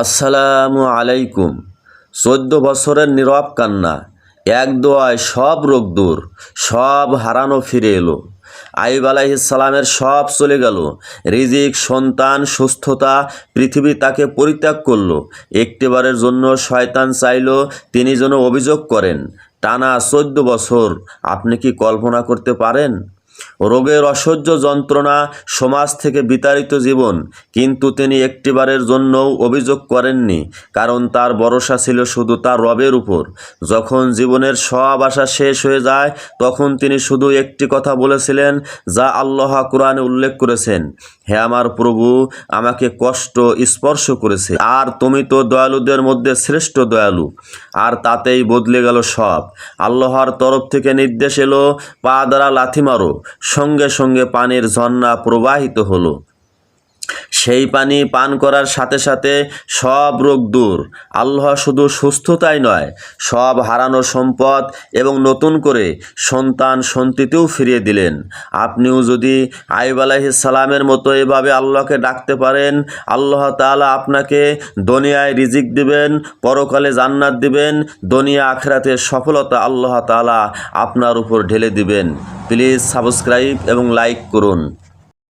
আসসালামু আলাইকুম। চোদ্দ বছরের নীরব কান্না, এক দোয়ায় সব রোগ দূর, সব হারানো ফিরে এলো। আইব আলাইসালামের সব চলে গেল। রিজিক, সন্তান, সুস্থতা, পৃথিবী তাকে পরিত্যাগ করল। একটিবারের জন্য শয়তান চাইল, তিনি যেন অভিযোগ করেন, টানা চোদ্দ বছর, আপনি কি কল্পনা করতে পারেন? রোগের অসহ্য যন্ত্রণা সমাজ থেকে বিতাড়িত জীবন, কিন্তু তিনি একটিবারের জন্যও অভিযোগ করেননি, কারণ তার ভরসা ছিল শুধু তার রবের উপর। যখন জীবনের সব আশা শেষ হয়ে যায়, তখন তিনি শুধু একটি কথা বলেছিলেন, যা আল্লাহ কোরআনে উল্লেখ করেছেন হে আমার প্রভু, আমাকে কষ্ট স্পর্শ করেছে। আর তুমি তো দয়ালুদের মধ্যে শ্রেষ্ঠ দয়ালু। আর তাতেই বদলে গেল সব। আল্লাহর তরফ থেকে নির্দেশ এলো, পা দ্বারা লাথি মারো। সঙ্গে সঙ্গে পানির ঝর্ণা প্রবাহিত হলো। সেই পানি পান করার সাথে সাথে সব রোগ দূর। আল্লাহ শুধু সুস্থতাই নয়, সব হারানো সম্পদ এবং নতুন করে সন্তান সন্তিতেও ফিরিয়ে দিলেন। আপনিও যদি আইব সালামের মতো এভাবে আল্লাহকে ডাকতে পারেন, আল্লাহ তাআলা আপনাকে দুনিয়ায় রিজিক দিবেন, পরকালে জান্নাত দিবেন, দুনিয়া আখরাতের সফলতা আল্লাহ তাআলা আপনার উপর ঢেলে দিবেন। প্লিজ সাবস্ক্রাইব এবং লাইক করুন।